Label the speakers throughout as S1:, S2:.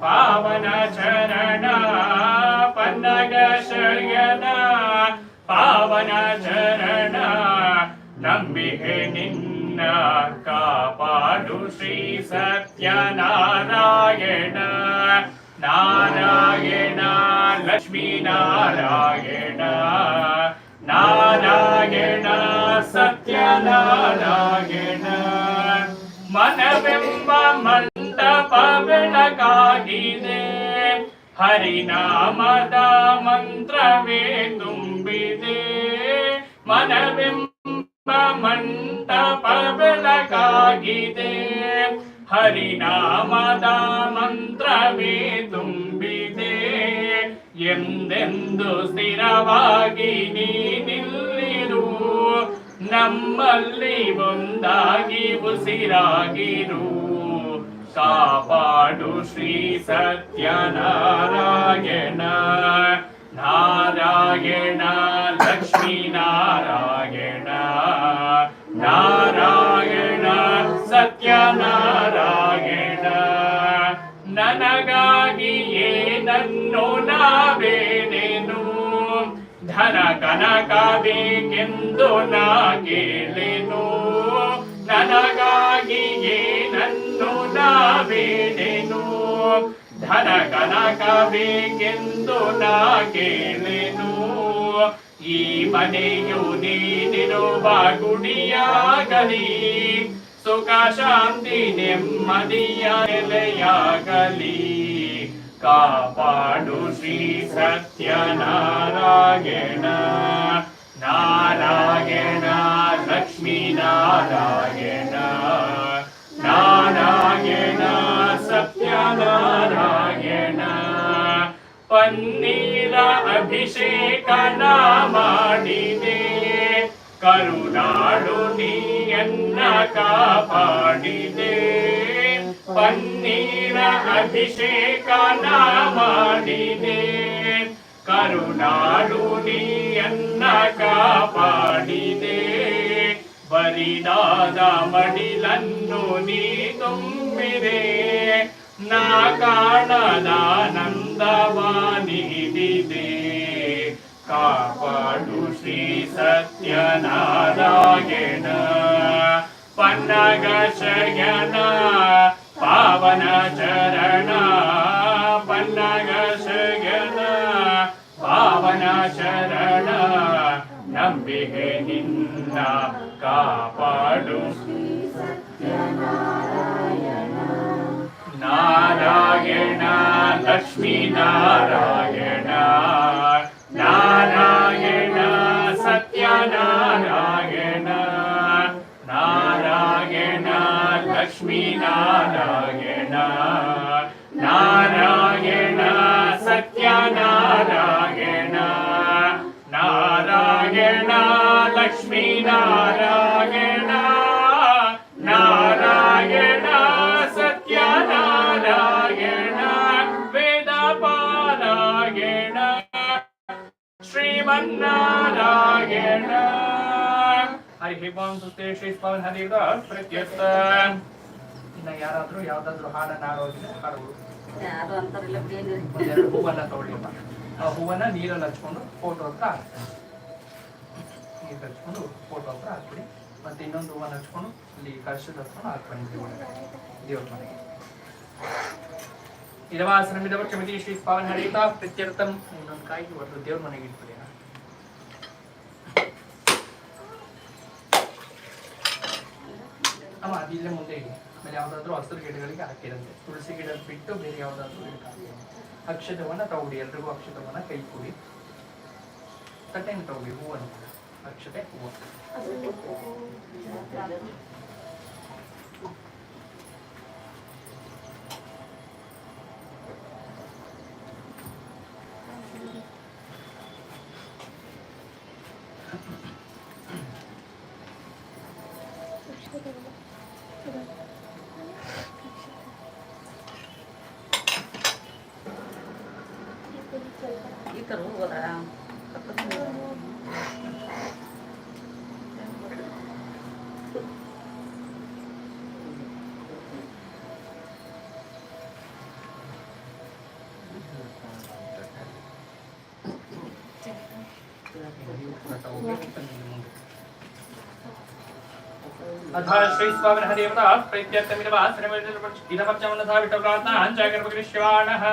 S1: पावन चरण पन्नगशयन ಪಾವನ ಚರಣ ನಂಬಿಕೆ ನಿನ್ನ ಕಾಪಾಡು ಶ್ರೀ ಸತ್ಯನಾರಾಯಣ ನಾರಾಯಣ ಲಕ್ಷ್ಮೀ ನಾರಾಯಣ ನಾರಾಯಣ ಸತ್ಯನಾರಾಯಣ ಮನವೆಂಬ ಮಂಟಪ ಬೆಳಕಾಗಿದೆ ಹರಿನಾಮದ ಮಂತ್ರವೇ ತುಂಬಿದೆ. ಮನವೆಂಬ ಮಂಟಪ ಬೆಳಕಾಗಿದೆ ಹರಿನಾಮದ ಮಂತ್ರವೇ ತುಂಬಿದೆ. ಎಂದೆಂದು ಸ್ಥಿರವಾಗಿ ನೀ ನಿಲ್ಲಿರು. ನಮ್ಮಲ್ಲಿ ಒಂದಾಗಿ ಉಸಿರಾಗಿರು. ಕಾಪಾಡು ಶ್ರೀ ಸತ್ಯನಾರಾಯಣ. ನಾರಾಯಣ, ಲಕ್ಷ್ಮೀ ನಾರಾಯಣ. ನಾರಾಯಣ, ಸತ್ಯನಾರಾಯಣ. ನನಗಾಗಿಯೇ ನನ್ನು ನಾವೇನೇನು? ಧನ ಕನಕ ಬೇಕೆಂದು ನಾ ಕೇಳೆನು? ನನಗಾಗಿಯೇ ನನ್ನು ನಾವೇನೇನು? ಧನ ಕನಕ ಬೇಕೆಂದು ಈ ಮನೆಯು ನೀನಿರುವ ಗುಡಿಯಾಗಲಿ, ಸುಖ ಶಾಂತಿ ನೆಮ್ಮದಿಯ ನೆಲೆಯಾಗಲಿ ಕಾಪಾಡು ಶ್ರೀ ಸತ್ಯನಾರಾಯಣ. ನಾರಾಯಣ ಲಕ್ಷ್ಮೀ ನಾರಾಯಣ ಅಭಿಷೇಕ ನಾ ಮಾಡಿದೆ ಕರುನಾಡು ನೀಯನ್ನ ಕಾಪಾಡಿದೆ ಪನ್ನೀರ ಅಭಿಷೇಕ ನಾ ಮಾಡಿದೆ ಕರುನಾಡು ನೀಯನ್ನ ಕಾಪಾಡಿದೆ ಬರಿದಾದ ಮಡಿಲನ್ನು ನೀ ತುಂಬಿದೆ ನಾ ಕಾಣದಾನಂದವಾನಿದಿದೆ ಕಾಪಾಡು ಶ್ರೀ ಸತ್ಯನಾರಾಯಣ ಪನ್ನಗ ಶಯನ ಪಾವನ ಚರಣ ಪನ್ನಗ ಶಯನ ಪಾವನ ಶರಣ ನಂಬಿಕೆ ನಿನ್ನ ಕಾಪಾಡು ನಾರಾಯಣ ಲಕ್ಷ್ಮೀ ನಾರಾಯಣ ನಾರಾಯಣ ಸತ್ಯನಾರಾಯಣ ನಾರಾಯಣ ಲಕ್ಷ್ಮೀ ನಾರಾಯಣ ನಾರಾಯಣ ಸತ್ಯನಾರಾಯಣ ನಾರಾಯಣ ಲಕ್ಷ್ಮೀ ನಾರಾಯಣ ನಾರಾಯಣ ಶ್ರೀಮನ್ನಾರಾಯಣ ಹರಿ ಓಂ ಸುತ್ತೇ ಶ್ರೀ ಪವನ್ ಹರಿದ ಪ್ರತ್ಯರ್ಥ ಇನ್ನ ಯಾರಾದ್ರೂ ಯಾವ್ದಾದ್ರು ಹಾಡನ್ನ
S2: ಆರೋಗ್ಯ.
S1: ಒಂದೆರಡು ಹೂವನ್ನ ತಗೊಳ್ಳಿಪ್ಪ ಆ ಹೂವನ್ನ ನೀರಲ್ಲಿ ಹಚ್ಕೊಂಡು ಫೋಟೋ ಹತ್ರ ನೀರು ಹಚ್ಕೊಂಡು ಫೋಟೋ ಹತ್ರ ಹಾಕ್ಬಿಡಿ. ಮತ್ತೆ ಇನ್ನೊಂದು ಹೂವನ್ನ ಹಚ್ಕೊಂಡು ಇಲ್ಲಿ ಕಳಶದ ಹತ್ರ ಹಾಕ್ಬನ್ನಿ ದೇವ್ರ ಮನೆಗೆ. ಇದವಾಸನಮಿದವ ಕ್ಷಮಿತಿ ಶ್ರೀ ಪಾವನ್ ಹರಿತ ಪ್ರತ್ಯರ್ಥಂ ಇನ್ನೊಂದು ಕಾಯಿ ಹೊಡೆದು ದೇವ್ರ ಮನೆಗೆ ಇಟ್ಬಿಡಿ. ಅಮ್ಮ ಅದು ಇಲ್ಲೇ ಮುಂದೆ ಇದೆ ಆಮೇಲೆ ಯಾವುದಾದ್ರೂ ಹಸಿರು ಗಿಡಗಳಿಗೆ ಹಾಕಿರಂತೆ ತುಳಸಿ ಗಿಡ ಬಿಟ್ಟು ಬೇರೆ ಯಾವುದಾದ್ರೂ ಅಕ್ಷತವನ್ನು ಅಕ್ಷತವನ್ನ ತಗೊಳ್ಳಿ ಎಲ್ರಿಗೂ ಅಕ್ಷತವನ್ನ ಕೈ ಕೊಡಿ ತಟ್ಟೆನ ತಗೊಳ್ಳಿ ಹೂವನ್ನು ಅಕ್ಷತೆ ಹೂವು
S2: करूँ बताया
S1: श्री स्वामिन हदेवता प्रत्यर्थमिदवास्त्रमिदवच्चमनथा विटवरात्ना हञ्चागर्भकृष्यवाणः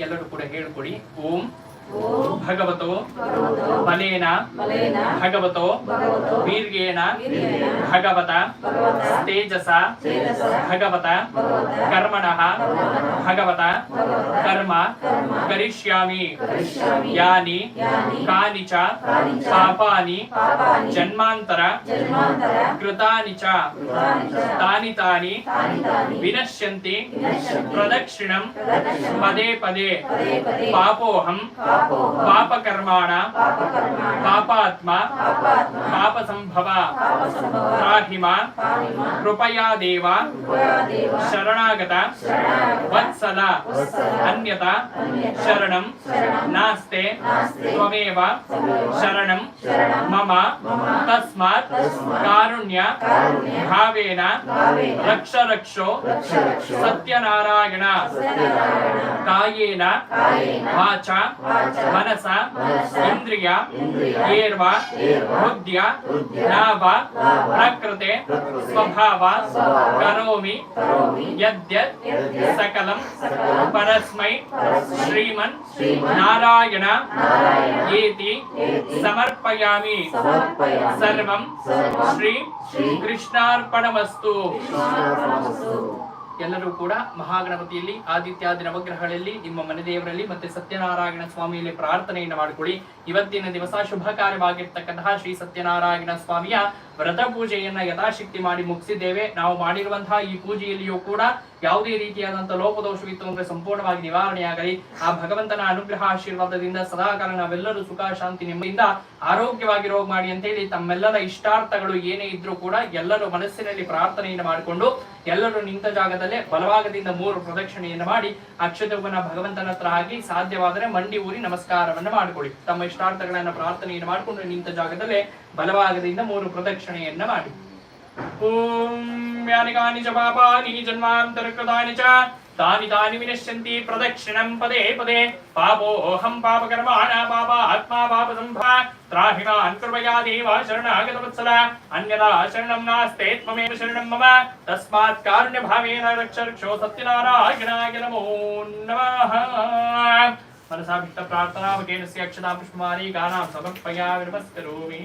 S1: ಎಲ್ಲರೂ ಕೂಡ ಹೇಳ್ಕೊಡಿ. ಓಂ భగవతో
S2: బలేన
S1: భగవతో
S2: వీర్యేణ
S1: భగవత
S2: తేజస
S1: భగవత
S2: కర్మణ
S1: భగవత
S2: కర్మ
S1: కరిష్యామి
S2: యాని
S1: కాని
S2: చ
S1: పాపాని
S2: జన్మాంతర
S1: కృతాని
S2: చ
S1: తాని
S2: తాని
S1: వినశ్యంతి ప్రదక్షిణం
S2: పదే పదే
S1: పాపోహం
S2: పాప
S1: కర్మాణ
S2: పాపాత్మ.
S1: పాప
S2: సంభవ
S1: రాహిమా
S2: కృపయా
S1: దేవ.
S2: శరణాగత.
S1: వత్సల.
S2: అన్యత.
S1: శరణం.
S2: నాస్తే.
S1: త్వమేవ
S2: శరణం.
S1: మమ.
S2: తస్మాత్.
S1: కారుణ్య.
S2: భావేన.
S1: రక్ష
S2: రక్షో
S1: సత్యనారాయణ.
S2: కాయేన.
S1: వాచ.
S2: మనస
S1: ఇంద్రియ
S2: ఏర్వ
S1: హృద్య
S2: నావ
S1: ప్రకృతే
S2: స్వభావ
S1: కరోమి
S2: సకలం
S1: పరస్మై
S2: శ్రీమన్
S1: నారాయణ
S2: ఏతి
S1: సమర్పయామి
S2: సర్వం
S1: శ్రీ
S2: కృష్ణార్పణమస్తు.
S1: ಎಲ್ಲರೂ ಕೂಡ ಮಹಾಗಣಪತಿಯಲ್ಲಿ ಆದಿತ್ಯಾದಿ ನವಗ್ರಹಗಳಲ್ಲಿ ನಿಮ್ಮ ಮನೆದೇವರಲ್ಲಿ ಮತ್ತೆ ಸತ್ಯನಾರಾಯಣ ಸ್ವಾಮಿಯಲ್ಲಿ ಪ್ರಾರ್ಥನೆಯನ್ನು ಮಾಡಿಕೊಳ್ಳಿ. ಇವತ್ತಿನ ದಿವಸ ಶುಭ ಕಾರ್ಯವಾಗಿರ್ತಕ್ಕಂತಹ ಶ್ರೀ ಸತ್ಯನಾರಾಯಣ ಸ್ವಾಮಿಯ ವ್ರತ ಪೂಜೆಯನ್ನ ಯಥಾಶಕ್ತಿ ಮಾಡಿ ಮುಗಿಸಿದ್ದೇವೆ. ನಾವು ಮಾಡಿರುವಂತಹ ಈ ಪೂಜೆಯಲ್ಲಿಯೂ ಕೂಡ ಯಾವುದೇ ರೀತಿಯಾದಂತಹ ಲೋಪದೋಷವಿತ್ತು ಅಂದ್ರೆ ಸಂಪೂರ್ಣವಾಗಿ ನಿವಾರಣೆಯಾಗಲಿ. ಆ ಭಗವಂತನ ಅನುಗ್ರಹ ಆಶೀರ್ವಾದದಿಂದ ಸದಾಕಾಲ ನಾವೆಲ್ಲರೂ ಸುಖ, ಶಾಂತಿ ನಿಮ್ಮಿಂದ ಆರೋಗ್ಯವಾಗಿ ರೋಗ ಮಾಡಿ ಅಂತೇಳಿ ತಮ್ಮೆಲ್ಲರ ಇಷ್ಟಾರ್ಥಗಳು ಏನೇ ಇದ್ರೂ ಕೂಡ ಎಲ್ಲರೂ ಮನಸ್ಸಿನಲ್ಲಿ ಪ್ರಾರ್ಥನೆಯನ್ನು ಮಾಡಿಕೊಂಡು ಎಲ್ಲರೂ ನಿಂತ ಜಾಗದಲ್ಲೇ ಬಲಭಾಗದಿಂದ ಮೂರು ಪ್ರದಕ್ಷಿಣೆಯನ್ನು ಮಾಡಿ ಅಕ್ಷತವನ್ನ ಭಗವಂತನ ಹತ್ರ ಹಾಕಿ ಸಾಧ್ಯವಾದರೆ ಮಂಡಿ ಊರಿ ನಮಸ್ಕಾರವನ್ನು ಮಾಡಿಕೊಳ್ಳಿ. ತಮ್ಮ ಇಷ್ಟಾರ್ಥಗಳನ್ನ ಪ್ರಾರ್ಥನೆಯನ್ನು ಮಾಡಿಕೊಂಡು ನಿಂತ ಜಾಗದಲ್ಲೇ ಬಲಭಾಗದಿಂದ ಮೂರು ಪ್ರದಕ್ಷಿಣೆಯನ್ನ ಮಾಡಿ. ಓಂ ಯಾನಿ ಕಾನಿ ಚ ಪಾಪಾನಿ ಜನ್ಮಾಂತರಕೃತಾನಿ ಚ ತಾನಿ ತಾನಿ ವಿನಶ್ಯಂತಿ ಪ್ರದಕ್ಷಿಣಂ ಪದೇ ಪದೇ. ಪಾಪೋಹಂ ಪಾಪಕರ್ಮಾಣ ಪಾಪ ಆತ್ಮ ಪಾಪ ಸಂಭಾ ತ್ರಾಹಿ ಮಾನ್ ಕೃಪಯಾ ದೇವ ಶರಣಾಗತ ವತ್ಸಲ ಅನ್ಯದಾ ಶರಣಂ ನಾಸ್ತೆ ಶರಣಂ ಮಮ. ತಸ್ಮಾತ್ ಕಾರುಣ್ಯ ಭಾವೇನ ರಕ್ಷ ರಕ್ಷೋ ಸತ್ಯನಾರಾಯಣಾಯ ನಮೋ ನಮಃ. मनसा वित्तप्रार्थनामकेन अक्षतां पुष्मारी गाना समर्पया विनमस्करोमि